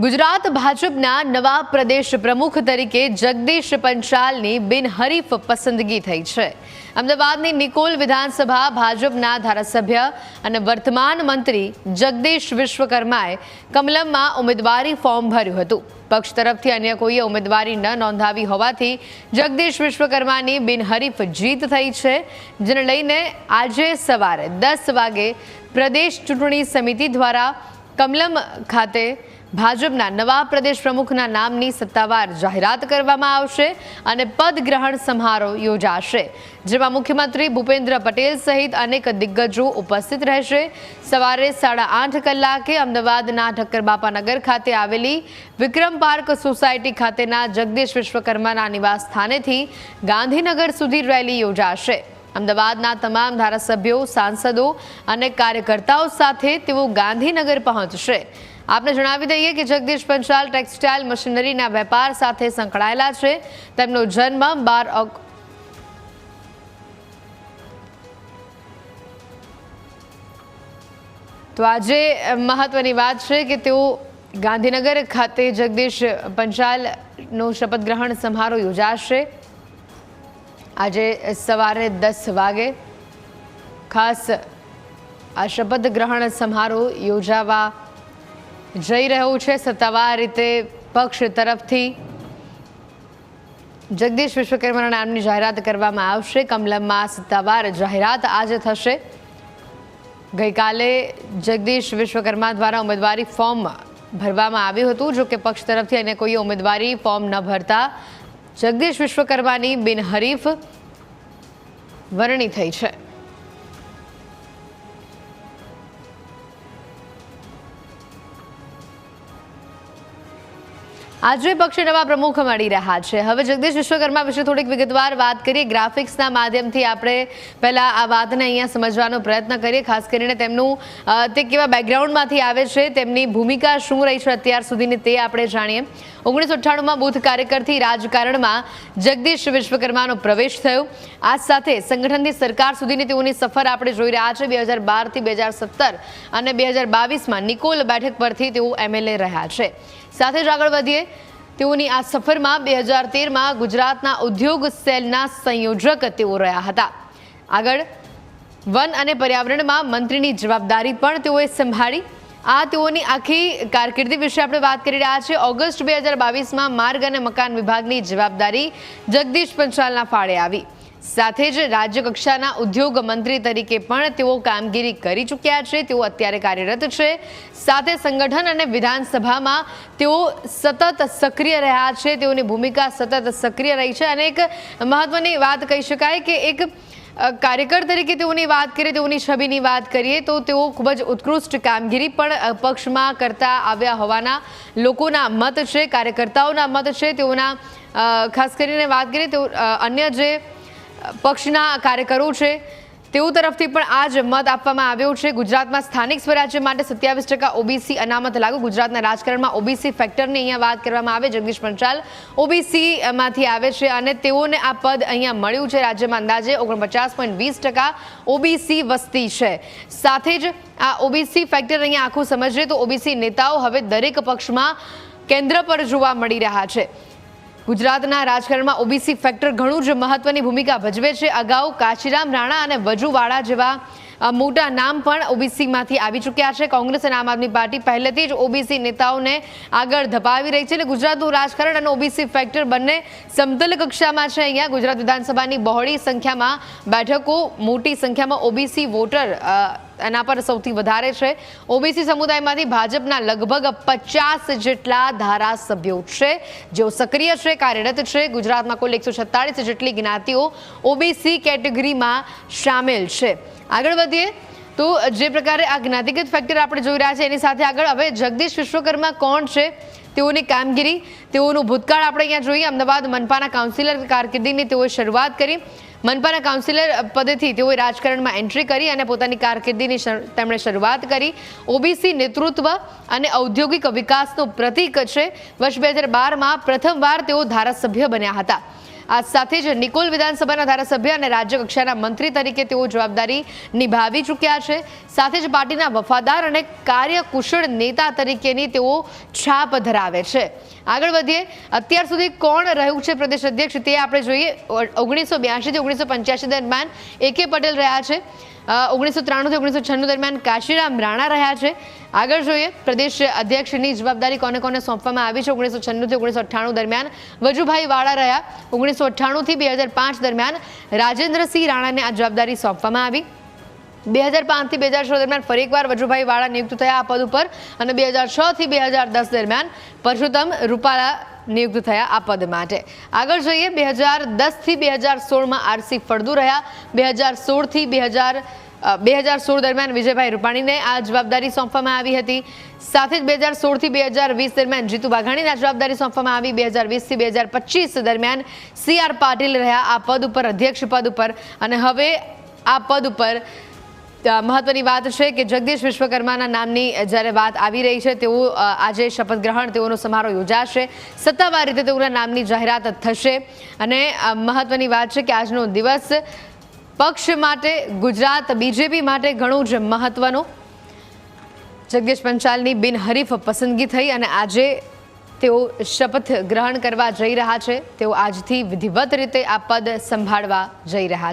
ગુજરાત ભાજપના નવા પ્રદેશ પ્રમુખ તરીકે જગદીશ પંચાલની બિનહરીફ પસંદગી થઈ છે. અમદાવાદની નિકોલ વિધાનસભા ભાજપના ધારાસભ્ય અને વર્તમાન મંત્રી જગદીશ વિશ્વકર્માએ કમલમમાં ઉમેદવારી ફોર્મ ભર્યું હતું. પક્ષ તરફથી અન્ય કોઈએ ઉમેદવારી ન નોંધાવી હોવાથી જગદીશ વિશ્વકર્માની બિનહરીફ જીત થઈ છે, જેને લઈને આજે સવારે દસ વાગે પ્રદેશ ચૂંટણી સમિતિ દ્વારા કમલમ ખાતે ભાજપના નવા પ્રદેશ પ્રમુખના નામની સત્તાવાર જાહેરાત કરવામાં આવશે અને પદ ગ્રહણ સમારોહ યોજાશે, જેમાં મુખ્યમંત્રી ભૂપેન્દ્ર પટેલ સહિત અનેક દિગ્ગજો ઉપસ્થિત રહેશે. સવારે સાડા આઠ કલાકે અમદાવાદના ઠક્કરબાપાનગર ખાતે આવેલી વિક્રમ પાર્ક સોસાયટી ખાતેના જગદીશ વિશ્વકર્માના નિવાસ સ્થાનેથી ગાંધીનગર સુધી રેલી યોજાશે. અમદાવાદના તમામ ધારાસભ્યો, સાંસદો અને કાર્યકર્તાઓ સાથે તેઓ ગાંધીનગર પહોંચશે. આપને જણાવી દઈએ કે જગદીશ પંચાલ ટેક્સટાઇલ મશીનરીના વેપાર સાથે સંકળાયેલા છે. તેમનો જન્મ બાર તો આજે મહત્વની વાત છે કે તેઓ ગાંધીનગર ખાતે જગદીશ પંચાલનો શપથ ગ્રહણ સમારોહ યોજાશે. આજે સવારે દસ વાગે ખાસ આ શપથ ગ્રહણ સમારોહ યોજાવા જઈ રહ્યું છે સત્તાવાર રીતે પક્ષ તરફથી. જગદીશ વિશ્વકર્માના નામની જાહેરાત કરવામાં આવશે. કમલમમાં સત્તાવાર જાહેરાત આજે થશે. ગઈકાલે જગદીશ વિશ્વકર્મા દ્વારા ઉમેદવારી ફોર્મ ભરવામાં આવ્યું હતું. જો કે પક્ષ તરફથી અને કોઈએ ઉમેદવારી ફોર્મ ન ભરતા જગદીશ વિશ્વકર્માની બિનહરીફ વરણી થઈ છે. આજે પક્ષે નવા પ્રમુખ મળી રહ્યા છે. હવે જગદીશ વિશ્વકર્મા વિશે થોડીક વિગતવાર વાત કરીએ. ગ્રાફિક્સના માધ્યમથી આપણે પહેલાં આ વાતને અહીંયા સમજવાનો પ્રયત્ન કરીએ. ખાસ કરીને તેમનું તે કેવા બેકગ્રાઉન્ડમાંથી આવે છે, તેમની ભૂમિકા શું રહી છે અત્યાર સુધીની તે આપણે જાણીએ. ઓગણીસો અઠ્ઠાણુંમાં બુથ કાર્યકરથી રાજકારણમાં જગદીશ વિશ્વકર્માનો પ્રવેશ થયો. આ સાથે સંગઠનથી સરકાર સુધીની તેઓની સફર આપણે જોઈ રહ્યા છે. બે હજાર બારથી બે હજાર સત્તર અને બે હજાર બાવીસમાં નિકોલ બેઠક પરથી તેઓ એમએલએ રહ્યા છે. સાથે જ આગળ વધીએ, તેઓની આ સફરમાં બે હજાર તેરમાં ગુજરાતના ઉદ્યોગ સેલના સંયોજક તેઓ રહ્યા હતા. આગળ, વન અને પર્યાવરણમાં મંત્રીની જવાબદારી પણ તેઓએ સંભાળી. આ તેઓની આખી કારકિર્દી વિશે આપણે વાત કરી રહ્યા છીએ. ઓગસ્ટ બે હજાર બાવીસમાં માર્ગ અને મકાન વિભાગની જવાબદારી જગદીશ પંચાલના ફાળે આવી. સાથે જ રાજ્ય કક્ષાના ઉદ્યોગ મંત્રી તરીકે પણ તેઓ કામગીરી કરી ચૂક્યા છે. તેઓ અત્યારે કાર્યરત છે. સાથે સંગઠન અને વિધાનસભામાં તેઓ સતત સક્રિય રહ્યા છે. તેઓની ભૂમિકા સતત સક્રિય રહી છે. અને એક મહત્વની વાત કહી શકાય કે એક કાર્યકર તરીકે તેઓની વાત કરીએ, તેઓની છબીની વાત કરીએ, તો તેઓ ખૂબ જ ઉત્કૃષ્ટ કામગીરી પણ પક્ષમાં કરતા આવ્યા હોવાના લોકોના મત છે, કાર્યકર્તાઓના મત છે. તેઓના ખાસ કરીને વાત કરીએ તેઓ અન્ય જે પક્ષના કાર્યકરો છે. તેઓ તરફથી પણ આ જ મત આપવામાં આવ્યો છે. ગુજરાતમાં સ્થાનિક સ્વરાજ્ય માટે સત્યાવીસ ટકા ઓબીસી અનામત લાગુ ગુજરાતના રાજકારણમાં ઓબીસી ફેક્ટરની અહીંયા વાત કરવામાં આવે. જગદીશ પંચાલ ઓબીસીમાંથી આવે છે અને તેઓને આ પદ અહીંયા મળ્યું છે. રાજ્યમાં અંદાજે ઓગણપચાસ પોઈન્ટ વીસ ટકા ઓબીસી વસ્તી છે. સાથે જ આ ઓબીસી ફેક્ટર અહીંયા આખું સમજીએ તો ઓબીસી નેતાઓ હવે દરેક પક્ષમાં કેન્દ્ર પર જોવા મળી રહ્યા છે. ગુજરાતના રાજકારણમાં ઓબીસી ફેક્ટર ઘણું જ મહત્વની ભૂમિકા ભજવે છે. અગાઉ કાશીરામ રાણા અને વજુવાળા જેવા મોટા નામ પણ ઓબીસીમાંથી આવી ચૂક્યા છે. કોંગ્રેસ અને આમ આદમી પાર્ટી પહેલેથી જ ઓબીસી નેતાઓને આગળ ધપાવી રહી છે અને ગુજરાતનું રાજકારણ અને ઓબીસી ફેક્ટર બંને સમતલ કક્ષામાં છે. અહીંયા ગુજરાત વિધાનસભાની બહોળી સંખ્યામાં બેઠકો, મોટી સંખ્યામાં ઓબીસી વોટર એના પર સૌથી વધારે છે. ઓબીસી સમુદાયમાંથી ભાજપના લગભગ પચાસ જેટલા ધારાસભ્યો છે. જેઓ સક્રિય છે, કાર્યરત છે. ગુજરાતમાં કુલ એકસો જેટલી જ્ઞાતિઓ ઓબીસી કેટેગરીમાં સામેલ છે. આગળ વધીએ તો જે પ્રકારે આ જ્ઞાતિગત ફેક્ટર આપણે જોઈ રહ્યા છે, એની સાથે આગળ હવે જગદીશ વિશ્વકર્મા કોણ છે, તેઓની કામગીરી, તેઓનું ભૂતકાળ આપણે અહીંયા જોઈએ. અમદાવાદ મનપાના કાઉન્સિલર કારકિર્દીની તેઓએ શરૂઆત કરી. મનપાના કાઉન્સિલર પદેથી તેઓએ રાજકારણમાં એન્ટ્રી કરી અને પોતાની કારકિર્દીની તેમણે શરૂઆત કરી. ઓબીસી નેતૃત્વ અને ઔદ્યોગિક વિકાસનું પ્રતીક છે. વર્ષ બે હજાર બારમાં પ્રથમવાર તેઓ ધારાસભ્ય બન્યા હતા. આ સાથે જ નિકોલ વિધાનસભાના ધારાસભ્ય અને રાજ્ય કક્ષાના મંત્રી તરીકે તેઓ જવાબદારી નિભાવી ચૂક્યા છે. સાથે જ પાર્ટીના વફાદાર અને કાર્યકુશળ નેતા તરીકેની તેઓ છાપ ધરાવે છે. આગળ વધીએ, અત્યાર સુધી કોણ રહ્યું છે પ્રદેશ અધ્યક્ષ તે આપણે જોઈએ. ઓગણીસો બ્યાસીથી ઓગણીસો પંચ્યાસી દરમિયાન એ પટેલ રહ્યા છે. ઓગણીસો ત્રાણુંથી ઓગણીસો છન્નું દરમિયાન કાશીરામ રાણા રહ્યા છે. આગળ જોઈએ, પ્રદેશ અધ્યક્ષની જવાબદારી કોને કોને સોંપવામાં આવી છે? ઓગણીસો છન્નુંથી ઓગણીસો અઠ્ઠાણું દરમિયાન વજુભાઈ વાળા રહ્યા. ઓગણીસો અઠ્ઠાણુંથી બે હજાર પાંચ દરમિયાન રાજેન્દ્રસિંહ રાણાને આ જવાબદારી સોંપવામાં આવી. બે હજાર પાંચથી બે હજાર છ દરમિયાન ફરી એકવાર વજુભાઈ વાળા નિયુક્ત થયા આ પદ ઉપર અને બે હજાર છ થી બે હજાર દસ દરમિયાન પરસોત્તમ રૂપાલા નિયુક્ત થયા આ પદ માટે. આગળ જોઈએ, બે હજાર દસથી બે હજાર સોળમાં આરસી ફળદુ રહ્યા. બે હજાર સોળથી બે હજાર બે હજાર સોળ દરમિયાન વિજયભાઈ રૂપાણીને આ જવાબદારી સોંપવામાં આવી હતી. સાથે જ બે હજાર સોળથી બે હજાર વીસ દરમિયાન જીતુ વાઘાણીને આ જવાબદારી સોંપવામાં આવી. બે હજાર વીસથી બે હજાર પચીસ દરમિયાન સી આર પાટીલ રહ્યા આ પદ ઉપર, અધ્યક્ષ પદ ઉપર. અને હવે આ પદ ઉપર મહત્વની વાત છે કે જગદીશ વિશ્વકર્માના નામની જ્યારે વાત આવી રહી છે, તેઓ આજે શપથ ગ્રહણ તેઓનો સમારોહ યોજાશે. સત્તાવાર રીતે તેઓના નામની જાહેરાત થશે. અને મહત્વની વાત છે કે આજનો દિવસ પક્ષ માટે, ગુજરાત બીજેપી માટે ઘણું જ મહત્વનું. જગદીશ પંચાલની બિનહરીફ પસંદગી થઈ અને આજે તેઓ શપથ ગ્રહણ કરવા જઈ રહ્યા છે. તેઓ આજથી વિધિવત રીતે આ પદ સંભાળવા જઈ રહ્યા છે.